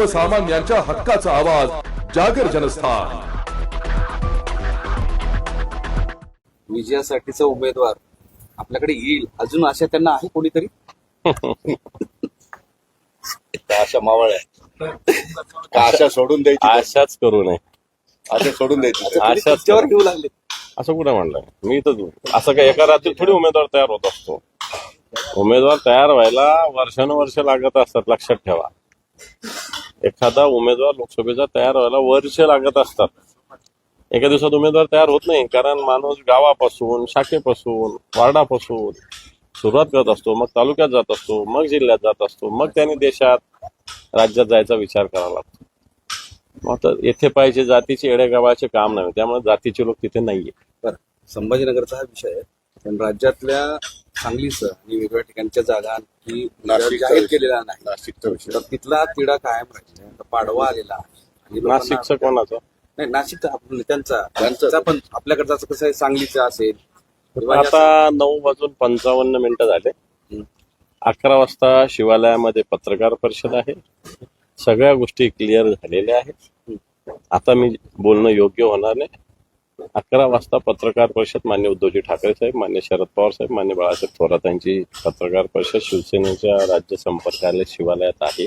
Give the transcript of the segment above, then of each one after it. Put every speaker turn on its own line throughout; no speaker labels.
सर्वसामान्यांच्या हक्काचा आवाज जागर जनस्थान.
विजयासाठीचा उमेदवार आपल्याकडे येईल. अजून आशा त्यांना आहे कोणीतरी?
अशा मावळ्या का आशा सोडून द्यायची?
आशाच करू नये.
आशा सोडून द्यायची.
आशाच.
घेऊ लागले.
असं कुठं म्हणलंय मी तर असं काय एका रात्रीत थोडी उमेदवार तयार होत असतो. उमेदवार तयार व्हायला वर्षानुवर्ष लागत असतात. लक्षात ठेवा. एखादा उमेदवार लोकसभेचा तयार व्हायला वर्ष लागत असतात. एका दिवसात उमेदवार तयार होत नाही कारण माणूस गावापासून शाखेपासून वार्डापासून सुरुवात करत असतो मग तालुक्यात जात असतो मग जिल्ह्यात जात असतो मग त्याने देशात राज्यात जायचा विचार करावा लागतो. मग तर येथे पाहिजे जातीचे येडेगावाचे काम नाही त्यामुळे जातीचे लोक तिथे नाहीये.
बरं. संभाजीनगरचा हा विषय आहे. पण राज्यातल्या सांगलीचं आणि वेगवेगळ्या ठिकाणच्या जागा की जाहीर. केलेला नाही.
नाशिकचा विषय.
तर तिथला तिढा कायम राहिला. आता पाडवा आलेला. आहे आणि लोकांना-
नाशिकचं कोणाचं?
नाही नाशिकचा आपलं त्यांचा.
त्यांचा.
पण आपल्याकडचा असं कसं आहे सांगलीचा असेल. किंवा जास्त-
आता नऊ वाजून पंचावन्न मिनिटं झाले. अकरा वाजता शिवालयामध्ये पत्रकार परिषद आहे. सगळ्या गोष्टी क्लिअर झालेल्या आहेत. आता मी बोलणं योग्य होणार नाही. अकरा वाजता पत्रकार परिषद मान्य उद्धवजी ठाकरे साहेब मान्य शरद पवार साहेब मान्य बाळासाहेब थोरात यांची पत्रकार परिषद शिवसेनेच्या राज्य संपर्कालय शिवालयात आहे.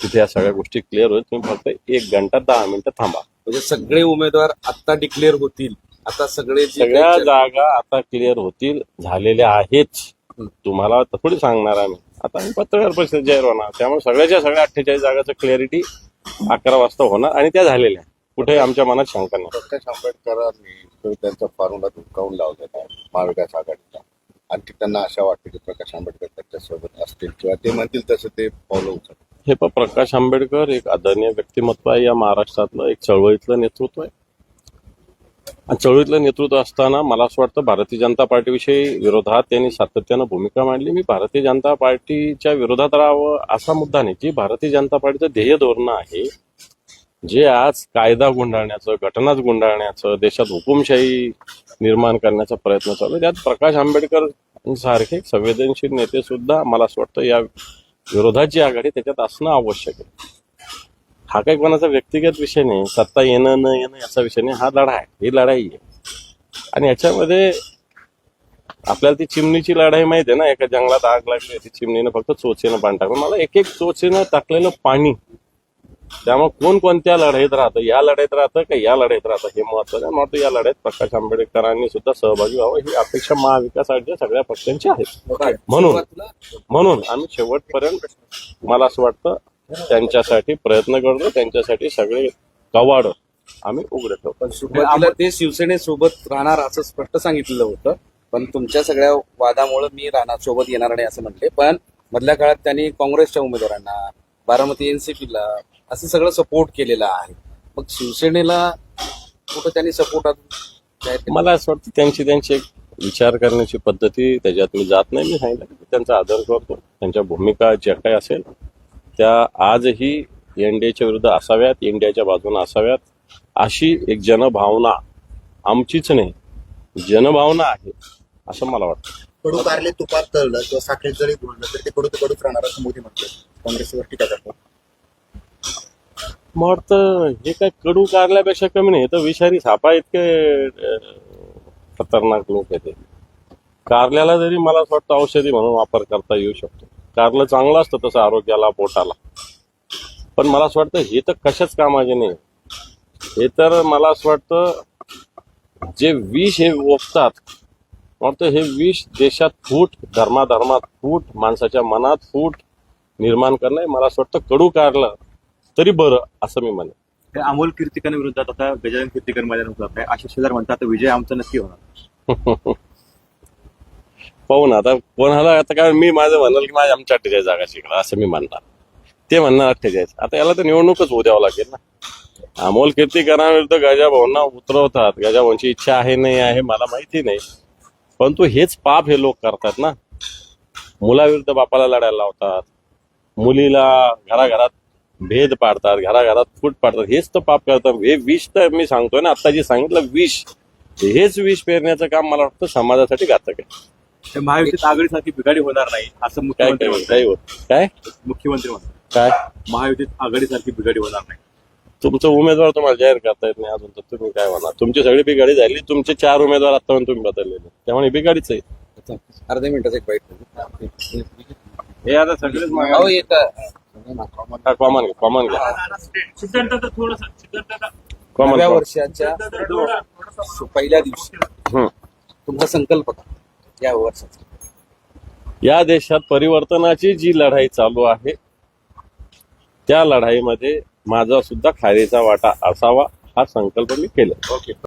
तिथे या सगळ्या गोष्टी क्लिअर होईल. तुम्ही फक्त एक घंटा दहा मिनिटं थांबा.
म्हणजे सगळे उमेदवार आता डिक्लेअर होतील. आता सगळे जे
सगळ्या जागा आता क्लिअर होतील झालेल्या आहेच तुम्हाला थोडी सांगणार आम्ही. आता आम्ही पत्रकार परिषद जाहीर होणार त्यामुळे सगळ्याच्या सगळ्या अठ्ठेचाळीस जागाचं क्लॅरिटी अकरा वाजता होणार आणि त्या झालेल्या आहेत. कुठे आमच्या मनात शंका नाही.
प्रकाश आंबेडकरांनी तो त्यांचा फॉर्म्युला धुडकावून लावलेला आहे महाविकास आघाडीचा. आणि त्यांना आशा वाटते की प्रकाश आंबेडकर त्यांच्यासोबत असतील किंवा ते म्हणतील तसं ते पावलं उचल
हे पण प्रकाश आंबेडकर एक आदरणीय व्यक्तिमत्व आहे. या महाराष्ट्रातलं एक चळवळीतलं नेतृत्व आहे. आणि चळवळीतलं नेतृत्व असताना मला असं वाटतं भारतीय जनता पार्टीविषयी विरोधात त्यांनी सातत्यानं भूमिका मांडली. मी भारतीय जनता पार्टीच्या विरोधात राहावं असा मुद्दा नाही. जी भारतीय जनता पार्टीचं ध्येय धोरण आहे जे आज कायदा गुंडाळण्याचं घटनाच गुंडाळण्याचं देशात हुकुमशाही निर्माण करण्याचा प्रयत्न चालू आहे त्यात प्रकाश आंबेडकर सारखे संवेदनशील नेते सुद्धा मला असं वाटतं या विरोधाची आघाडी त्याच्यात असणं आवश्यक आहे. हा काही कोणाचा व्यक्तिगत विषय नाही सत्ता येणं न येणं याचा विषय नाही हा लढा आहे ही लढाई आहे. आणि याच्यामध्ये आपल्याला ती चिमणीची लढाई माहिती आहे ना एका जंगलात आग लागली ती चिमणीनं फक्त चोचेनं पाणी टाकलं. मला एक एक चोचेनं टाकलेलं पाणी त्यामुळे कोण कोणत्या लढाईत राहतं या लढाईत राहतं का या लढाईत राहतं हे महत्वाचं आहे. मला या लढाईत प्रकाश आंबेडकरांनी सुद्धा सहभागी व्हावं ही अपेक्षा महाविकास आघाडीच्या सगळ्या पक्षांची आहे. म्हणून म्हणून आम्ही शेवटपर्यंत मला असं वाटतं त्यांच्यासाठी प्रयत्न करतो त्यांच्यासाठी सगळे कवाड आम्ही उघडे ठेवतो.
ते शिवसेनेसोबत राहणार असं स्पष्ट सांगितलेलं होतं पण तुमच्या सगळ्या वादामुळे मी राहणार सोबत येणार नाही असं म्हटले. पण मधल्या काळात त्यांनी काँग्रेसच्या उमेदवारांना बारामती एनसीपीला असं सगळं सपोर्ट केलेला आहे. मग शिवसेनेला कुठं त्यांनी सपोर्ट
मला असं वाटतं त्यांची त्यांची एक विचार करण्याची पद्धती त्याच्यात मी जात नाही मी सांगितलं की त्यांचा आदर करतो. त्यांच्या भूमिका ज्या काही असेल त्या आजही एनडीएच्या विरुद्ध असाव्यात इंडियाच्या बाजूने असाव्यात. अशी एक जनभावना आमचीच नाही. जनभावना आहे असं मला वाटतं.
कडू कारले तुपात तळलं किंवा साखरेत जरी बोललं तर ते कडू ते कडूच राहणार असं मोदी म्हणतो काँग्रेसवर टीका करतो
मग वाटतं हे काय कडू कारल्यापेक्षा कमी नाही तर विषारी सापा इतके खतरनाक लोक आहेत कारल्याला जरी मला असं वाटतं औषधी म्हणून वापर करता येऊ शकतो. कारलं चांगलं असतं तसं आरोग्याला पोटाला. पण मला असं वाटतं हे तर कशाच कामाचे नाही. हे तर मला असं वाटतं जे विष हे ओपतात वाटतं हे विष देशात फूट धर्माधर्मात फूट माणसाच्या मनात फूट निर्माण करणं मला असं वाटतं कडू कारलं तरी बरं असं मी म्हणेन.
अमोल कीर्तिकर विरोधात आता गजानन कीर्तिकर मैदानात उतरत आहे आशिष शेलार म्हणतात विजय आमचा नक्की होणार.
पाहू ना आता कोणाला आता काय मी माझं म्हणाल की माझ्या आमच्या अठ्ठेचाळीस जागा शिकला असं मी म्हणणार. ते म्हणणार अठ्ठेचाळीस. आता याला तर निवडणूकच होऊ द्यावं लागेल ना. अमोल कीर्तिकरांविरुद्ध गजाभाऊंना उतरवतात. गजाभाऊंची इच्छा आहे नाही आहे मला माहिती नाही. परंतु हेच पाप हे लोक करतात ना. मुलाविरुद्ध बापाला लढायला लावतात. मुलीला घराघरात भेद पाडतात घराघरात फूट पाडतात. हेच तर पाप करतात. हे विष तर मी सांगतोय ना आता जे सांगितलं विष. हेच विष पेरण्याचं काम मला वाटतं समाजासाठी घातक आहे.
महायुतीत आघाडीसारखी बिघाडी होणार नाही असं
काय काय
मुख्यमंत्री
काय
म्हणतात
होत? काय
मुख्यमंत्री म्हणतात
काय?
महायुतीत आघाडीसारखी बिघाडी होणार नाही.
तुमचं उमेदवार तुम्हाला जाहीर करता येत नाही अजून तर तुम्ही काय म्हणा तुमची सगळी बिघाडी झाली तुमचे चार उमेदवार आतापर्यंत तुम्ही बदललेले. त्यामुळे बिघाडीच आहे.
अर्ध्या मिनिटाचा एक बाईट
हे आता सगळेच
अहो एक
कॉमन घ्या कॉमन घ्या. कॉमन
नव्या वर्षाच्या पहिल्या दिवशी. तुमचा संकल्प काय? या वर्षाचा.
या देशात परिवर्तनाची जी लढाई चालू आहे त्या लढाईमध्ये माझा सुद्धा खारीचा वाटा असावा हा संकल्प मी केला